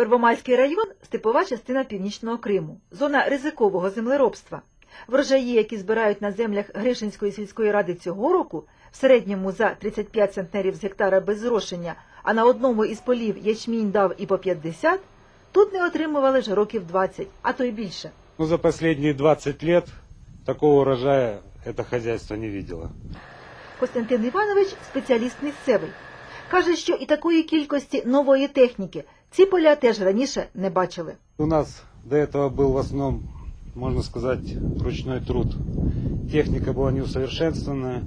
Первомайський район степова частина північного Криму, зона ризикового землеробства. Врожаї, які збирають на землях Гришинської сільської ради цього року, в середньому за 35 центнерів з гектара без зрошення, а на одному із полів ячмінь дав і по 50, тут не отримували вже років 20, а то й більше. Ну, за последние 20 лет такого урожая это хозяйство не видело. Костянтин Іванович спеціаліст місцевий. Каже, що і такої кількості нової техніки ці поля теж раніше не бачили. У нас до этого был в основном, можно сказать, ручной труд. Техника была неусовершенствованная.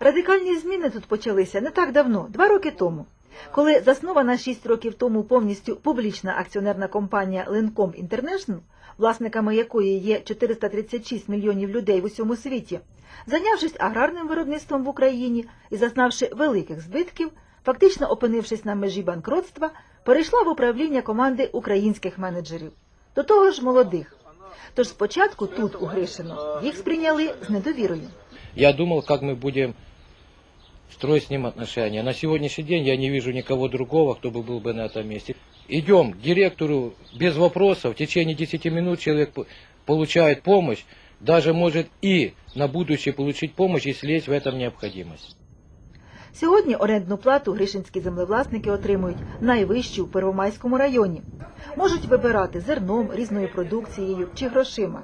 Радикальні зміни тут почалися не так давно, два роки тому. Коли заснована шість років тому повністю публічна акціонерна компанія Ленком Інтернешнл, власниками якої є 436 мільйонів людей в усьому світі, зайнявшись аграрним виробництвом в Україні і зазнавши великих збитків, фактично опинившись на межі банкротства, перейшла в управління команди українських менеджерів, до того ж молодих. Тож спочатку тут, у Гришино, їх сприйняли з недовірою. Я думал, как мы будем строить с ним отношения. На сегодняшний день я не вижу никого другого, кто бы был бы на этом месте. Идем к директору без вопросов. В течение 10 минут человек п- получает помощь, даже может и на будущее получить помощь, если есть в этом необходимость. Сьогодні орендну плату гришинські землевласники отримують найвищу в Первомайському районі. Можуть вибирати зерном, різною продукцією чи грошима.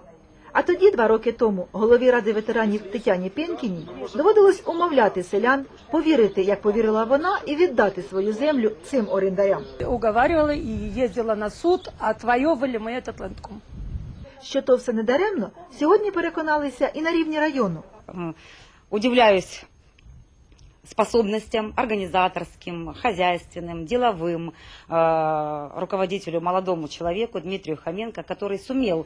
А тоді, два роки тому, голові ради ветеранів Тетяні Пенкіній доводилось умовляти селян повірити, як повірила вона, і віддати свою землю цим орендарям. уговаривала и ездила на суд, отвоевывали мы этот лэндком. Що то все недаремно, сьогодні переконалися і на рівні району. М, Удивляюсь способностям организаторским, хозяйственным, деловым э, руководителю, молодому человеку Дмитрию Хоменко, который сумел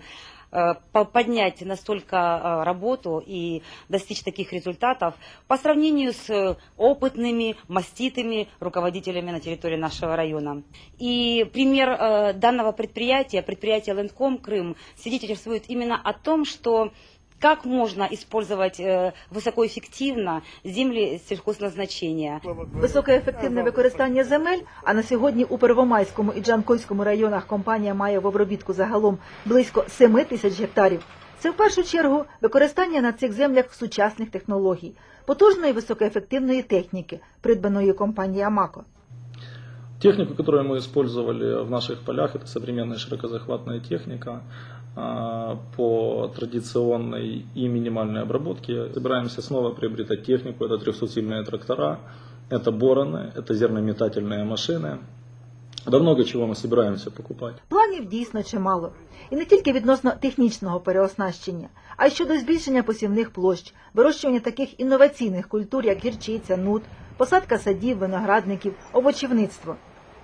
э, по- поднять настолько э, работу и достичь таких результатов по сравнению с опытными, маститыми руководителями на территории нашего района. И пример э, данного предприятия, предприятия Лэндком Крым, свидетельствует именно о том, что как можно использовать э, высокоэффективно земли сельхозназначения. Високоефективне використання земель, а на сьогодні у Первомайському і Джанкойському районах компанія має в обробітку загалом близько 7 тисяч гектарів. Це в першу чергу використання на цих землях сучасних технологій, потужної високоефективної техніки, придбаної компанією Амако. Технику, которую мы использовали в наших полях, это современная широкозахватная техника а, по традиционной и минимальной обработке. Собираемся снова приобретать технику, это 300-сильные трактора, это бороны, это зернометательные машины. Да много чего мы собираемся покупать. Планів дійсно чимало. І не тільки відносно технічного переоснащення, а й щодо збільшення посівних площ, вирощування таких інноваційних культур, як гірчиця, нут, посадка садів, виноградників, овочівництво.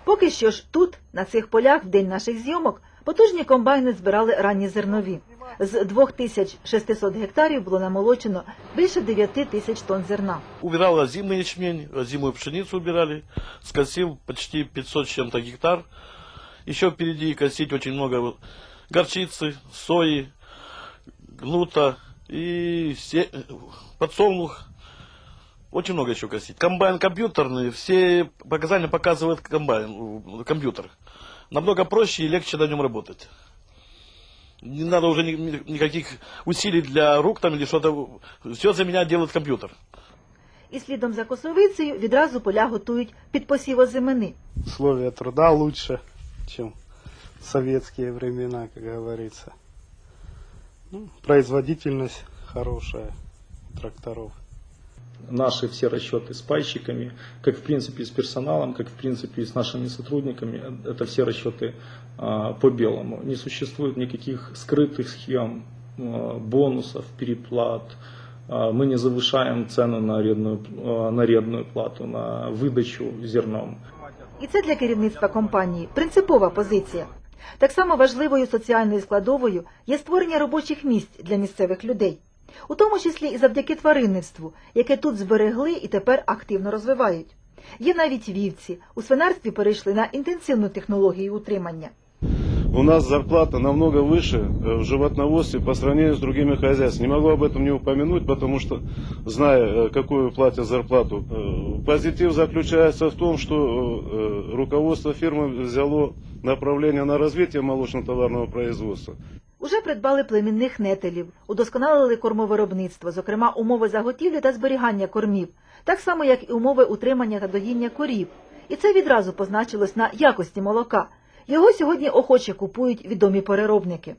Поки що ж тут, на цих полях, в день наших зйомок, потужні комбайни збирали ранні зернові. З 2600 гектарів було намолочено більше 9 тисяч тонн зерна. убирал озимый ячмень, озимую пшеницу убирали, скосил почти 500 с чем-то гектар. Еще впереди косить очень много горчицы, сои, гнута и се- подсолнух. Очень много еще косить. Комбайн компьютерный, все показания показывает комбайн, э, компьютер. Намного проще и легче на нем работать. Не надо уже ни- ни- никаких усилий для рук там или что-то. Все за меня делает компьютер. І слідом за косовицею відразу поля готують під посів озимини. условия труда лучше, чем в советские времена, как говорится. Ну, производительность хорошая тракторов. Наши все расчеты с пайщиками, как в принципе с персоналом, как в принципе с нашими сотрудниками, это все расчеты а, по белому. Не существует никаких скрытых схем, а, бонусов, переплат. А, Мы не завышаем цены на арендную, а, на арендную плату, на выдачу зерном. І це для керівництва компанії принципова позиція. Так само важливою соціальною складовою є створення робочих місць для місцевих людей, у тому числі і завдяки тваринництву, яке тут зберегли і тепер активно розвивають. Є навіть вівці. У свинарстві перейшли на інтенсивну технологію утримання. У нас зарплата намного выше э, в животноводстве по сравнению с другими хозяйствами. Не могу об этом не упомянуть, потому что, зная, э, какую платят зарплату, э, позитив заключается в том, что э, руководство фирмы взяло направления на развитие молочно-товарного производства. Уже придбали племінних нетелів, удосконалили кормовиробництво, зокрема умови заготівлі та зберігання кормів, так само як і умови утримання та доїння корів. І це відразу позначилось на якості молока. Його сьогодні охоче купують відомі переробники.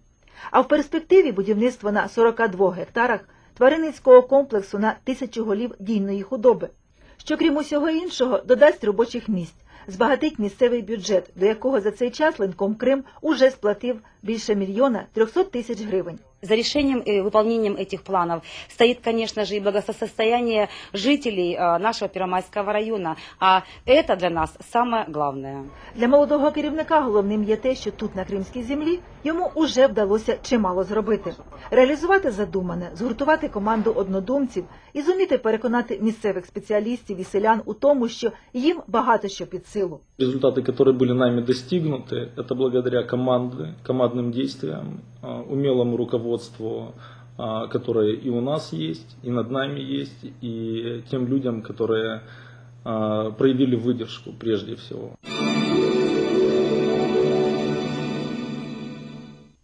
А в перспективі будівництво на 42 гектарах тваринницького комплексу на тисячу голів дійної худоби, що крім усього іншого додасть робочих місць, збагатить місцевий бюджет, до якого за цей час Ленком Крим уже сплатив більше мільйона 300 тисяч гривень. За решением и выполнением этих планов стоит, конечно же, и благосостояние жителей э, нашего Первомайского района. А это для нас самое главное. Для молодого керівника головним є те, що тут, на кримській землі, йому уже вдалося чимало зробити: реалізувати задумане, згуртувати команду однодумців і зуміти переконати місцевих спеціалістів і селян у тому, що їм багато що під силу. Результаты, которые были нами достигнуты, это благодаря команды, командным действиям, а, умелому руководству, а, которое и у нас есть, и над нами есть, и тем людям, которые а, проявили выдержку прежде всего.